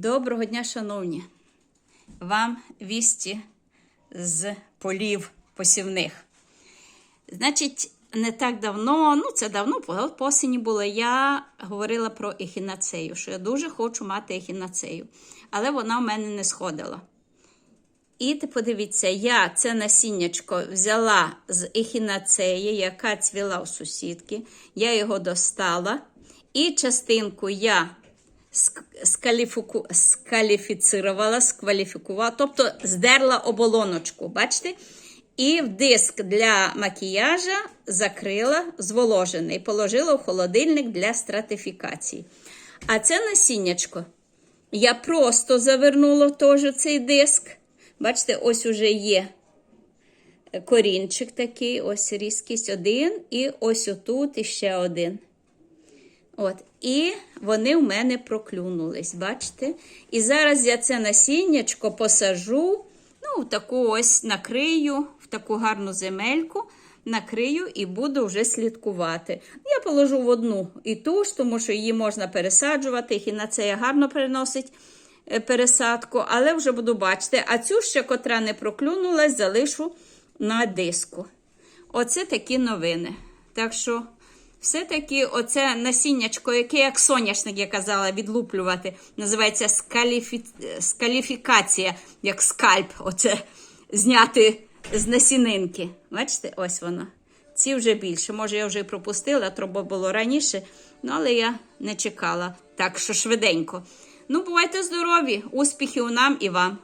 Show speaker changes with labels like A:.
A: Доброго дня, шановні! Вам вісті з полів посівних. Значить, не так давно, ну це давно, по осені було, я говорила про ехінацею, що я дуже хочу мати ехінацею, але вона в мене не сходила. І ти подивіться, я це насіннячко взяла з ехінацеї, яка цвіла у сусідки. Я його достала. І частинку я скаліфіку... скаліфіцирувала, скваліфікувала, тобто здерла оболоночку, бачите? І в диск для макіяжа закрила зволожений, положила в холодильник для стратифікації. А це насіннячко я просто завернула теж цей диск. Бачите, ось уже є корінчик такий, ось різкість один, і ось отут іще один. От, І вони в мене проклюнулись, бачите? І зараз я це насіннячко посажу, ну, в таку ось накрию, в таку гарну земельку, накрию і буду вже слідкувати. Я положу в одну і ту ж, тому що її можна пересаджувати, і на це я гарно переносить е, пересадку, але вже буду бачити. А цю ще, котра не проклюнулась, залишу на диску. Оце такі новини. Так що. Все-таки оце насіннячко, яке, як соняшник, я казала, відлуплювати, називається скаліфі... скаліфікація, як скальп, оце зняти з насінинки. Бачите, ось воно. Ці вже більше. Може, я вже і пропустила, треба було раніше, ну, але я не чекала. Так що швиденько. Ну, бувайте здорові, успіхів нам і вам.